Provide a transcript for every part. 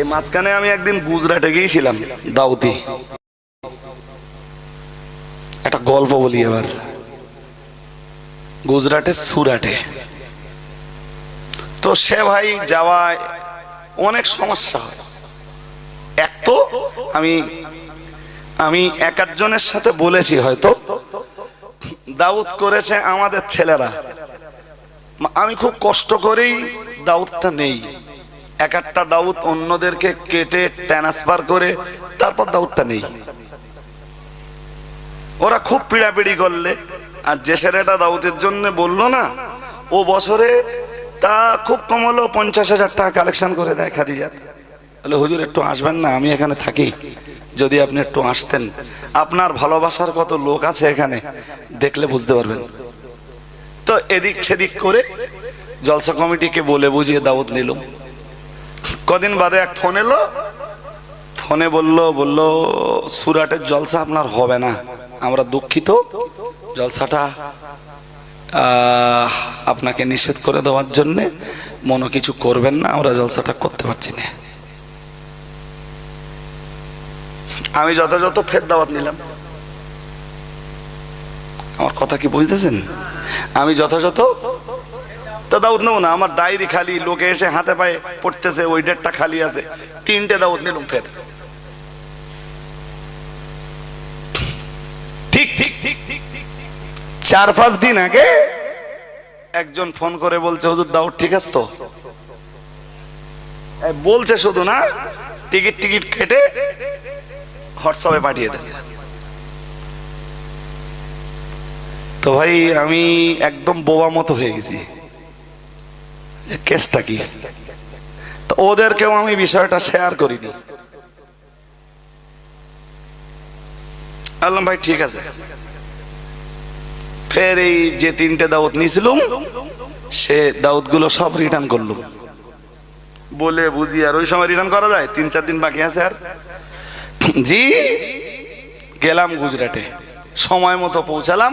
এই মাঝখানে আমি একদিন গুজরাটে গিয়েছিলাম, দাউদি। একটা গল্প বলি এবার। গুজরাটের সুরাটে। তো সে ভাই যাওয়ায় অনেক সমস্যা হয়। এক তো আমি আমি এক একজনের সাথে বলেছি হয়তো, দাউদ করেছে আমাদের ছেলেরা। আমি খুব কষ্ট করেই দাউদটা নেই। এক একটা দাউদ অন্যদেরকে কেটে ট্রান্সফার করে তারপর দাউদটা নেই। ওরা খুব পিড়াপিড়ি করলে। আর যে ছেলেটা দাউদের জন্য বলল না, ও বছরে তা খুব কম হলো পঞ্চাশ হাজার টাকা কালেকশন করে দেয় খাদিজার বলে, হুজুর, একটু আসবেন না, আমি এখানে থাকি। যদি আপনি একটু আসতেন। আপনার ভালোবাসার কত লোক আছে এখানে, দেখলে বুঝতে পারবেন। তো এদিক সেদিক করে জলসা কমিটিকে বলে বুঝিয়ে দাওয়াত নিলাম কদিন বাদে এক ফোন এলো। ফোনে বলল বলল সুরাটের জলসা আপনার হবে না। আমরা দুঃখিত। জলসাটা আপনাকে নিষেধ করে দেওয়ার জন্যে মনে কিছু করবেন না, আমরা জলসাটা করতে পারছি না। আমি যথাযথ ফের দাওয়াত নিলাম। আমার কথা কি বুঝতেছেন? আমি যথাযথ তো দাউদ নেব না, আমার ডায়েরি খালি, লোকে এসে হাতে পায়ে পড়তেছে, ওই ডেটটা খালি আছে। তিনটে দাউদ নিলাম, ফের। ঠিক ঠিক ঠিক ঠিক চার, পাঁচ দিন আগে একজন ফোন করে বলছে, হুজুর, দাউদ ঠিক আছে তো? বলছে শুধু না, টিকিট টিকিট কেটে হোয়াটসঅ্যাপে পাঠিয়ে দিয়েছে। তো ভাই, আমি একদম বোবা মতো হয়ে গেছি। কেসটা কি? তো ওদেরকেও আমি বিষয়টা শেয়ার করিনি। বললাম ভাই, ঠিক আছে। ফের এই যে তিনটে দাওয়াত নিয়েছিলুম সে দাউদগুলো সব রিটার্ন করলুম। বলে বুঝি আর ওই সময় রিটার্ন করা যায়? তিন, চার দিন বাকি আছে আর? জি, গেলাম গুজরাটে। সময় মতো পৌঁছালাম।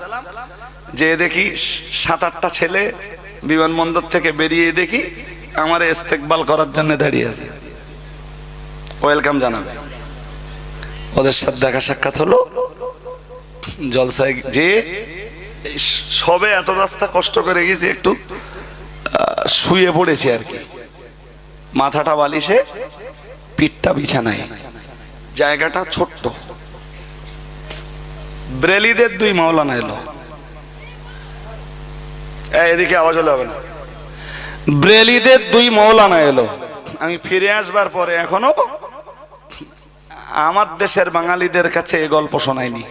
যে দেখি সাত, আটটা ছেলে বিমানবন্দর থেকে বেরিয়ে দেখি আমার ইস্তেকবাল করার জন্য দাঁড়িয়ে আছে। ওয়েলকাম জানাবে। ওদের সাথে দেখা সাক্ষাৎ হলো। জলসায় যে সবে এত রাস্তা কষ্ট করে গেছি, একটু শুয়ে পড়েছি আর কি। মাথাটা বালিশে, পিঠটা বিছানায়। জায়গাটা ছোট্ট। ব্রেলিদের দুই মাওলানা এলো। এদিকে আওয়াজ হলে হবে না। ব্রেলিদের দুই মৌলানা এলো। আমি ফিরে আসবার পরে এখনও আমার দেশের বাঙালিদের কাছে এই গল্প শোনায়নি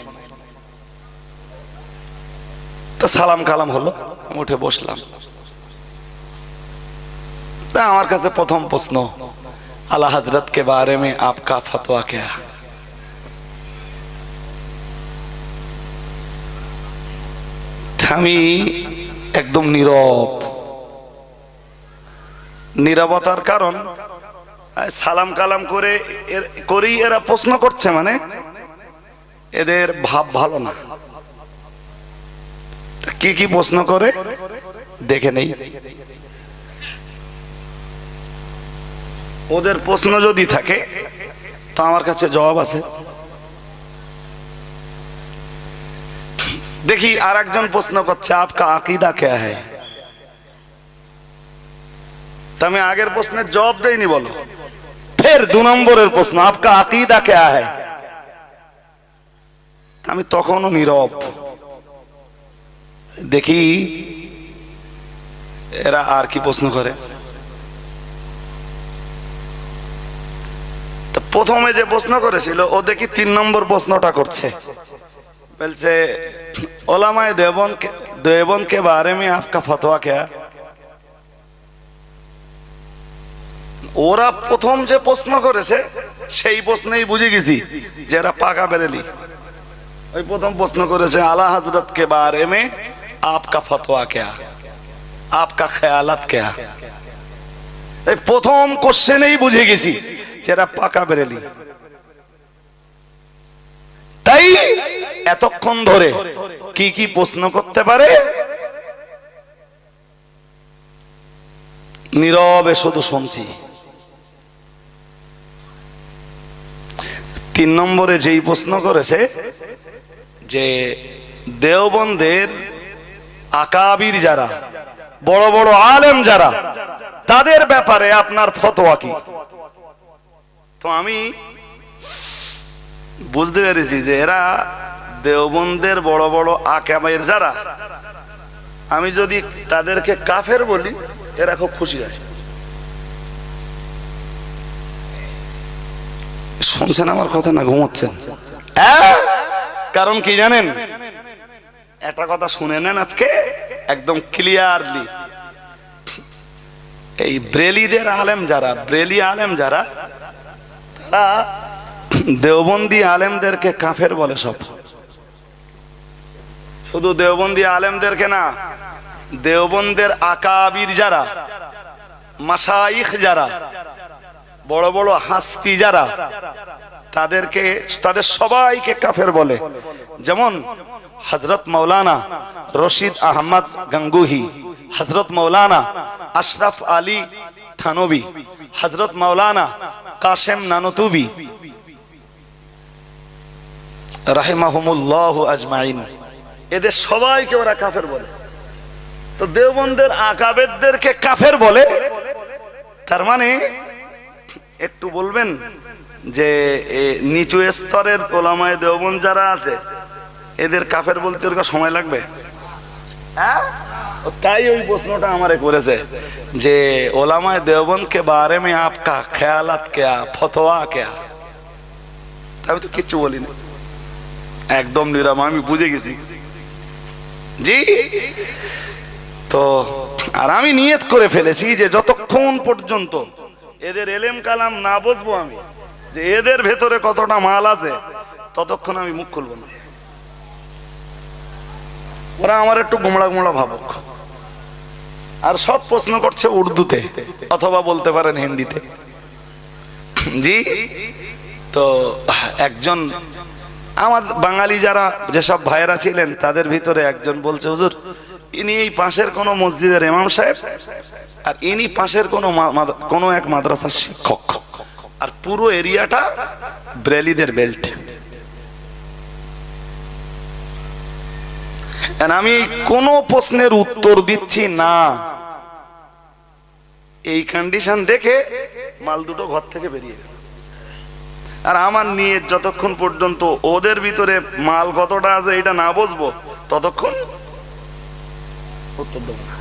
তো সালাম কালাম হলো উঠে বসলাম। তা আমার কাছে প্রথম প্রশ্ন আল্লাহ হাজরত কে বারে মে আপকা ফতোয়া কে আমি একদম নীরব। নীরবতার কারণ সালাম কালাম করে করেই এরা প্রশ্ন করছে মানে এদের ভাব ভালো না। কি কি প্রশ্ন করে? দেখে নেই। ওদের প্রশ্ন যদি থাকে, তো আমার কাছে জবাব আছে। দেখি আর একজন প্রশ্ন করছে, আপকা আকিদা কে হ্যায়? তা আমি আগের প্রশ্নের জবাব দেইনি, বলো। ফের দু নম্বরের প্রশ্ন, আপকা আকিদা কে হ্যায়? তা আমি তখনও নীরব। দেখি, এরা আর কি প্রশ্ন করে। প্রথমে যে প্রশ্ন করেছিল, ও দেখি তিন নম্বর প্রশ্নটা করছে। বলছে ওলামায় দেবন के देवन के बारे में आपका फतवा क्या ওরা প্রথম যে প্রশ্ন করেছে সেই প্রশ্নেই বুঝে গেছি যে এরা পাকা বেরেলি ওই প্রথম প্রশ্ন করেছে আলা হজরত के बारे में आपका फतवा क्या आपका ख्यालात क्या এই প্রথম কোশ্চেনেই বুঝে গেছি যে এরা পাকা বেরেলি তাই এতক্ষণ ধরে কি কি প্রশ্ন করতে পারে? নীরবে শুধু শুনছি। তিন নম্বরে যেই প্রশ্ন করেছে যে দেওবন্দের আকাবির যারা, বড় বড় আলেম যারা, তাদের ব্যাপারে আপনার ফতোয়া কি? তো আমি বুঝতে পেরেছি যে এরা দেওবন্দের বড় বড় আকাবের যারা, আমি যদি তাদেরকে কাফের বলি, এরা খুব খুশি হয়। শুনছেন আমার কথা না ঘুমোচ্ছেন? হ্যাঁ? কারণ কি জানেন? একটা কথা শুনে নেন আজকে, একদম ক্লিয়ারলি এই ব্রেলিদের আলেম যারা, ব্রেলি আলেম যারা, তারা দেওবন্দি আলেমদেরকে কাফের বলে সব। শুধু দেওবন্দি আলেমদেরকে না, দেওবন্দের আকাবির যারা মাসাইখ যারা, বড় বড় হাস্তি যারা, তাদেরকে, তাদের সবাইকে কাফের বলে। যেমন হজরত মৌলানা রশিদ আহমদ গঙ্গুহি হজরত মৌলানা আশরাফ আলী থানবি হজরত মৌলানা কাশেম নানতুবি, রাহিমাহুমুল্লাহ আজমাইন। এদের সবাইকে ওরা কাফের বলে। তো দেওবন্দের আকাবেদদেরকে কাফের বলে। তার মানে একটু বলবেন যে নিচু স্তরের ওলামায় দেওবন যারা আছে, এদের কাফের বলতে ওর সময় লাগবে? হ্যাঁ? তাই ওই প্রশ্নটা আমারে করেছে যে, ওলামায় দেওবন কে বারে মে আপকা খেয়ালাত কেয়া, ফতোয়া কেয়া? আমি তো কিচ্ছু বলিনি। একদম নিরাম আমি বুঝে গেছি। জি। তো, আর আমি নিয়ত করে ফেলেছি যে যতক্ষণ পর্যন্ত এদের এলেম কালাম না বুঝব আমি, যে এদের ভেতরে কতটা মাল আছে, ততক্ষণ আমি মুখ খুলবো না। ওরা আমার একটু গুমড়া গুমড়া ভাবক। আর সব প্রশ্ন করছে উর্দুতে, অথবা বলতে পারেন হিন্দিতে। জি। তো, একজন আমার বাঙালি যারা, যেসব ভাইয়েরা ছিলেন, তাদের ভিতরে একজন বলছে, হুজুর, ইনি এই পাশের কোন মসজিদের ইমাম সাহেব আর ইনি পাশের কোন কোন এক মাদ্রাসার শিক্ষক। আর পুরো এরিয়াটা ব্রেলিদের বেল্ট। আমি কোনো প্রশ্নের উত্তর দিচ্ছি না। এই কন্ডিশন দেখে মাল দুটো ঘর থেকে বেরিয়ে গেল। আর আমার নিয়ে যতক্ষণ পর্যন্ত ওদের ভিতরে মাল কতটা আছে এটা না বুঝব, ততক্ষণ না।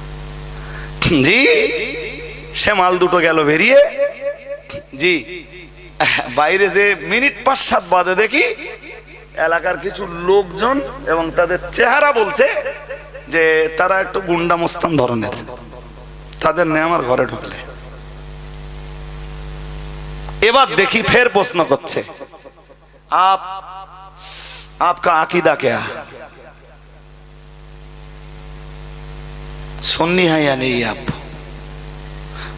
জি, সে মাল দুটো গেল বেরিয়ে। জি, বাইরে যে মিনিট পাঁচ সাত বাদে দেখি এলাকার কিছু লোকজন এবং তাদের চেহারা বলছে যে তারা একটু গুন্ডা মোস্তান ধরনের। তাদের নিয়ে আমার ঘরে ঢুকলে। এবার দেখি ফের প্রশ্ন করছে। আপ, আপকা আকিদা কে সন্নি হাইয়া হ্যাঁ নেই আপ?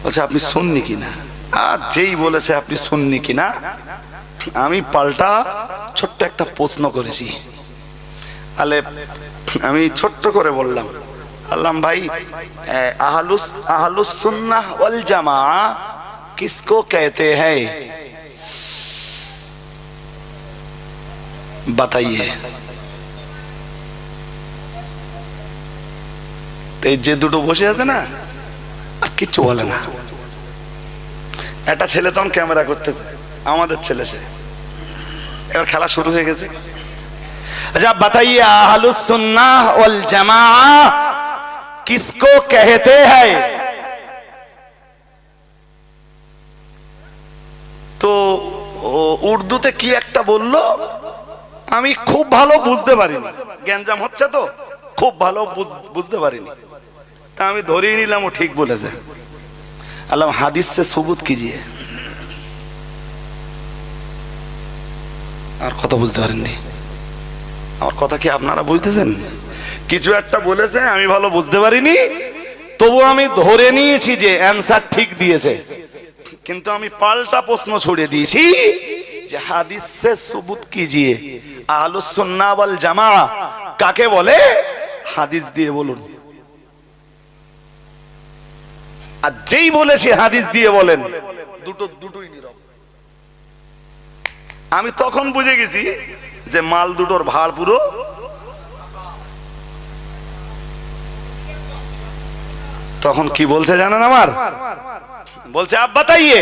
বলছে, আপনি শুননি কিনা আর যেই বলেছে, আপনি শুননি কিনা আমি পাল্টা ছোট্ট একটা প্রশ্ন করেছি। আলে, আমি ছোট্ট করে বললাম। আল্লাম ভাই আহালুস আহালুস সুন্না জামা किसको कहते हैं बताइए এই যে দুটো বসে আছে না আর কিচ্ছু বলে না একটা ছেলে তখন ক্যামেরা করতেছে আমাদের ছেলে সে এবার খেলা শুরু হয়ে গেছে আচ্ছা बताइए আহলুস সুন্নাহ ওয়াল জামা किसको कहते हैं উর্দুতে কি একটা বলল? আমি খুব ভালো বুঝতে পারিনি। গ্যাঞ্জাম হচ্ছে তো? খুব ভালো বুঝতে পারিনি। তা আমি ধরেই নিলাম, ও ঠিক বলেছে। আল্লাহ হাদিস সে সবুত কিজিয়ে। আর কথা বুঝতে পারেননি। আমার কথা কি আপনারা বুঝতেছেন? কিছু একটা বলেছে, আমি ভালো বুঝতে পারিনি। তবু আমি ধরে নিয়েছি যে অ্যান্সার ঠিক দিয়েছে। কিন্তু আমি পাল্টা প্রশ্ন ছড়িয়ে দিয়েছি। হাদিস সে কিজিয়ে আহলু জামা কাকে বলে? হাদিস দিয়ে বলুন। আর যেই বলে সে হাদিস দিয়ে বলেন। দুটো, দুটোই আমি তখন বুঝে গেছি যে মাল দুটোর ভাড় পুরো। তখন কি বলছে জানেন আমার? বলছে, আব্বা তাইয়ে।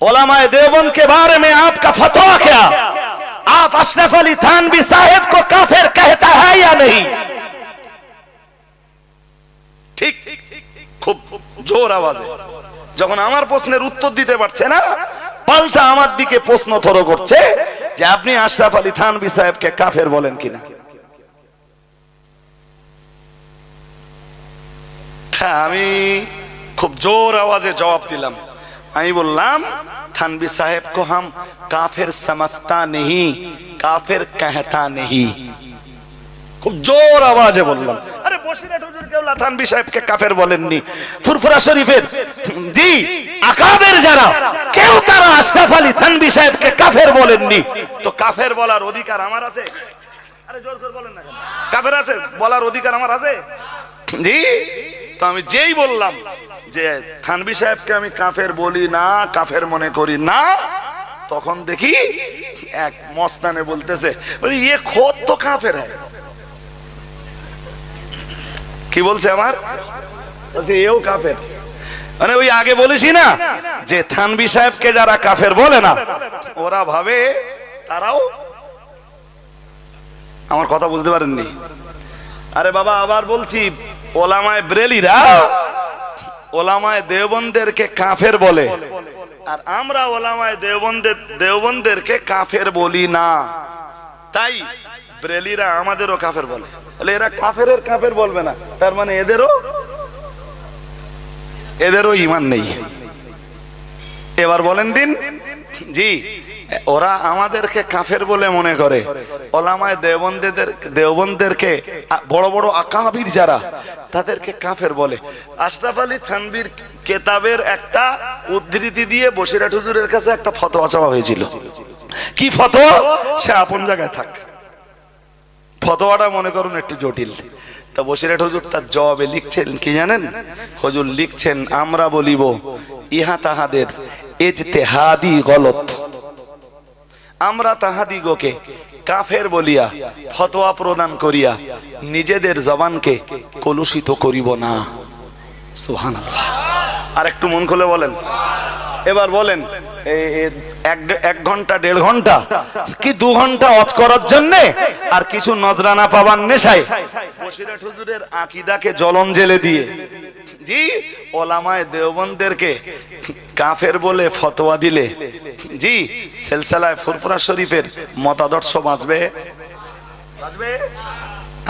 ओलामाए देवबंद के बारे में आपका फतवा क्या आप अशरफ अली थानवी साहेब को काफिर कहता है या नहीं ঠিক খুব জোর আওয়াজে যখন আমার প্রশ্নের উত্তর দিতে পারছে না পাল্টা আমার দিকে প্রশ্ন থরো করছে যে আপনি আশরাফ আলী থানবি সাহেবকে কাফের বলেন কিনা তা আমি খুব জোর আওয়াজে জবাব দিলাম আমি বললাম, থানবি সাহেব কো হাম কাফের সমস্তা নেহি, কাফের কেহতা নেহি। খুব জোর আওয়াজে বললাম, আরে বসিরে হুজুর কেওলা থানবি সাহেবকে কাফের বলেননি। ফুরফুরা শরীফের, জি, আকাবের যারা, কেউ তারা আশরাফ আলী থানবি সাহেবকে কাফের বলেননি। তো কাফের বলার অধিকার আমার আছে? আরে জোর করে বলেন না কাফের আছে? বলার অধিকার আমার আছে? জি, তো আমি যেই বললাম যে থানবি সাহেবকে আমি কাফের বলি না কাফের মনে করি না তখন দেখি এক মস্তানে বলতেছে বলি, ইয়ে খোদ তো কাফের কি বলছে আমার? বলছে এও কাফের। মানে ওই আগে বলেছি না যে থানবি সাহেবকে যারা কাফের বলে না ওরা ভাবে তারাও আমার কথা বুঝতে পারেননি। আরে বাবা আবার বলছি ওলামায় ব্রেলিরা ওলামায় দেওবন্দেরকে কাফের বলে। আর আমরা ওলামায় দেওবন্দের, দেওবন্দেরকে কাফের বলি না। তাই ব্রেলিরা আমাদেরও কাফের বলে। বলে এরা কাফের কাফের বলবে না। তার মানে এদেরও এদেরও ইমান নেই। এবার বলেন দিন। জি। ওরা আমাদেরকে কাফের বলে মনে করে। ওলামায় দেওবন্দের দেওবন্দেরকে আ- বড় বড় আকাবির যারা, তাদেরকে কাফের বলে। আশরাফ আলী থানবির কেতাবের একটা উদ্ধৃতি দিয়ে বসিরাট হুজুরের কাছে একটা ফতোয়া চাওয়া হয়েছিল। কি ফতোয়া? সে আপন জায়গায় থাক। ফতোয়াটা মনে করুন একটু জটিল। তা বসিরাট হুজুর তার জবাবে লিখছেন, কি জানেন? হুজুর লিখছেন, আমরা বলিব, ইহা তাহাদের এজতেহাদি গলত। আমরা তাহাদিগকে কাফের বলিয়া ফতোয়া প্রদান করিয়া নিজেদের জবানকে কলুষিত করিব না। সুবহানাল্লাহ। আর একটু মন খুলে বলেন। এবার বলেন এক ঘণ্টা, দেড় ঘণ্টা, কি দু ঘণ্টা অজ করার জন্য? আর কিছু নজরানা পাবার নেশায়? বসিরাট হুজুরের আকিদাকে জ্বলন জেলে দিয়ে জি ওলামায় দেওবন্দেরকে কাফের বলে ফতোয়া দিলে। জি, সেলসালায় ফুরফুরা শরীফের মতাদর্শ বাঁচবে।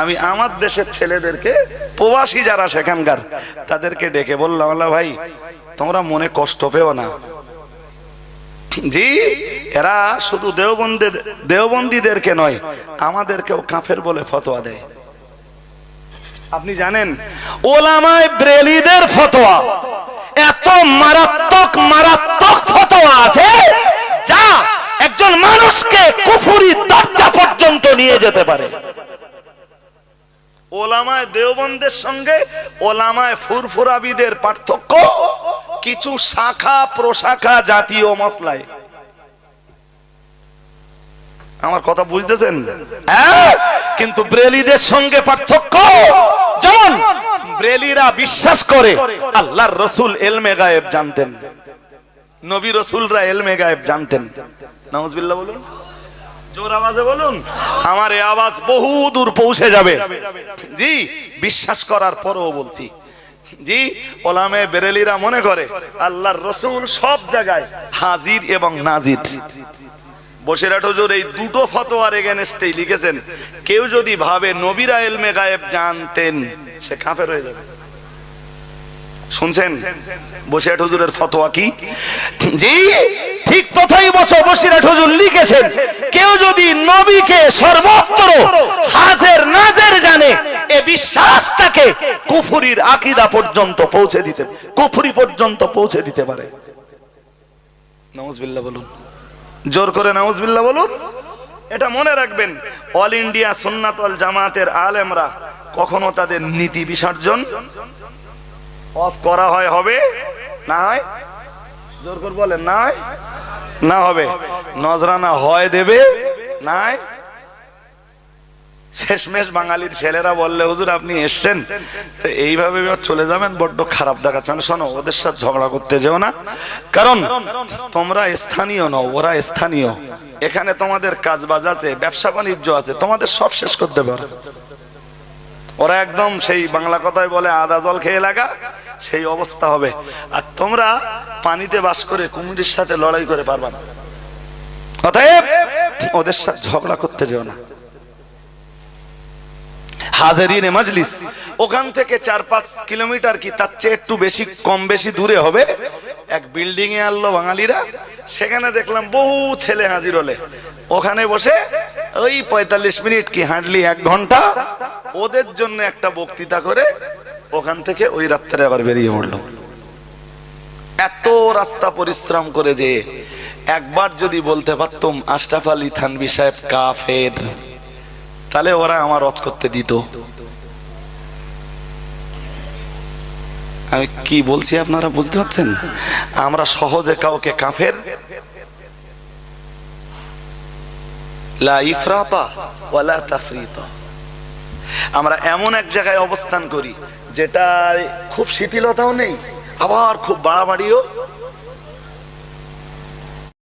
আমি আমার দেশের ছেলেদেরকে প্রবাসী যারা সেখানকার, তাদেরকে ডেকে বললাম, আল্লাহ ভাই, তোমরা মনে কষ্ট পেও না। জি, এরা শুধু দেওবন্দের, দেওবন্দীদেরকে নয়, আমাদেরকেও কাফের বলে ফতোয়া দেয়। আপনি জানেন? ওলামায় ব্রেলিদের ফতোয়া। এত মারাত্মক মারাত্মক ফতোয়া আছে যা একজন মানুষকে কুফুরি দরজা পর্যন্ত নিয়ে যেতে পারে। ওলামায় দেওবন্দের সঙ্গে ওলামায় ফুরফুরাবিদের পার্থক্য কিছু শাখা প্রশাখা জাতীয় মশলায়। আমার কথা বুঝতেছেন? হ্যাঁ? কিন্তু ব্রেলিদের সঙ্গে পার্থক্য। যেমন ব্রেলিরা বিশ্বাস করে, আল্লাহর রসুল এলমে গায়েব জানতেন। নবী রসুলরা এলমে গায়েব জানতেন। নাউজবিল্লাহ বলুন। আমার আওয়াজ পৌঁছে যাবে। জি, বিশ্বাস করার পরও বলছি। জি মনে করে, আল্লাহর রসুল সব জায়গায় হাজির এবং নাজির। বসিরাট হুজুর, এই দুটো ফতোয়ার এগেনস্টেই লিখেছেন, কেউ যদি ভাবে নবীরা এলমে গায়েব জানতেন, সে কাফের হয়ে যাবে। শুনছেন? বসিরাট হুজুরের ফতোয়া কি? জি, ঠিক তথাই বছর বসিরাট হুজুর লিখেছেন, কেউ যদি নবীকে সর্বত্র হাজের নাজের জানে, এ বিশ্বাস তাকে কুফুরির আকিদা পর্যন্ত পৌঁছে দিতে, কুফুরি পর্যন্ত পৌঁছে দিতে পারে। নওয়াজবিল্লাহ বলুন। জোর করে নাউজবিল্লা বলুন। এটা মনে রাখবেন, অল ইন্ডিয়া সুন্নাতল জামাতের আলেমরা কখনো তাদের নীতি বিসর্জন অফ করা হয় হবে, না হয়? জোর করে বলেন, না না হবে। নজরানা হয় দেবে নাই শেষমেশ বাঙালির ছেলেরা বললে, হুজুর, আপনি এসছেন? তো এইভাবে চলে যাবেন, বড্ড খারাপ দেখাচ্ছেন শোনো, ওদের সাথে ঝগড়া করতে যেও না। কারণ তোমরা স্থানীয় নও, ওরা স্থানীয়। এখানে তোমাদের কাজ বাজ আছে, ব্যবসা বাণিজ্য আছে, তোমাদের সব শেষ করতে পারো। ওরা একদম সেই বাংলা কথায় বলে, আদা জল খেয়ে লাগা, সেই অবস্থা হবে। আর তোমরা পানিতে বাস করে কুমিরের সাথে লড়াই করে পারবা না। অতএব ওদের সাথে ঝগড়া করতে যেও না। হাজারিনে মজলিস। ওখান থেকে চার পাঁচ কিলোমিটার কি? তার চেয়ে একটু বেশি, কম বেশি দূরে হবে। এক বিল্ডিং এ আনলো বাঙালিরা। সেখানে দেখলাম বহু ছেলে হাজির হলে। ওখানে বসে ওই পঁয়তাল্লিশ মিনিট কি, হাঁটলি এক ঘণ্টা? ওদের জন্য একটা বক্তৃতা করে ওখান থেকে ওই রাত্রে আবার বেরিয়ে পড়ল। এত রাস্তা পরিশ্রম করে যে একবার যদি বলতে পারতাম, আশরাফ আলী থানবি সাহেব কাফের। তাহলে ওরা আমার রথ করতে দিত। আমি কি বলছি আপনারা বুঝতে পারছেন? আমরা সহজে কাউকে কাফের। আমরা এমন এক জায়গায় অবস্থান করি যেটা খুব শিথিলতাও নেই, আবার খুব বাড়াবাড়িও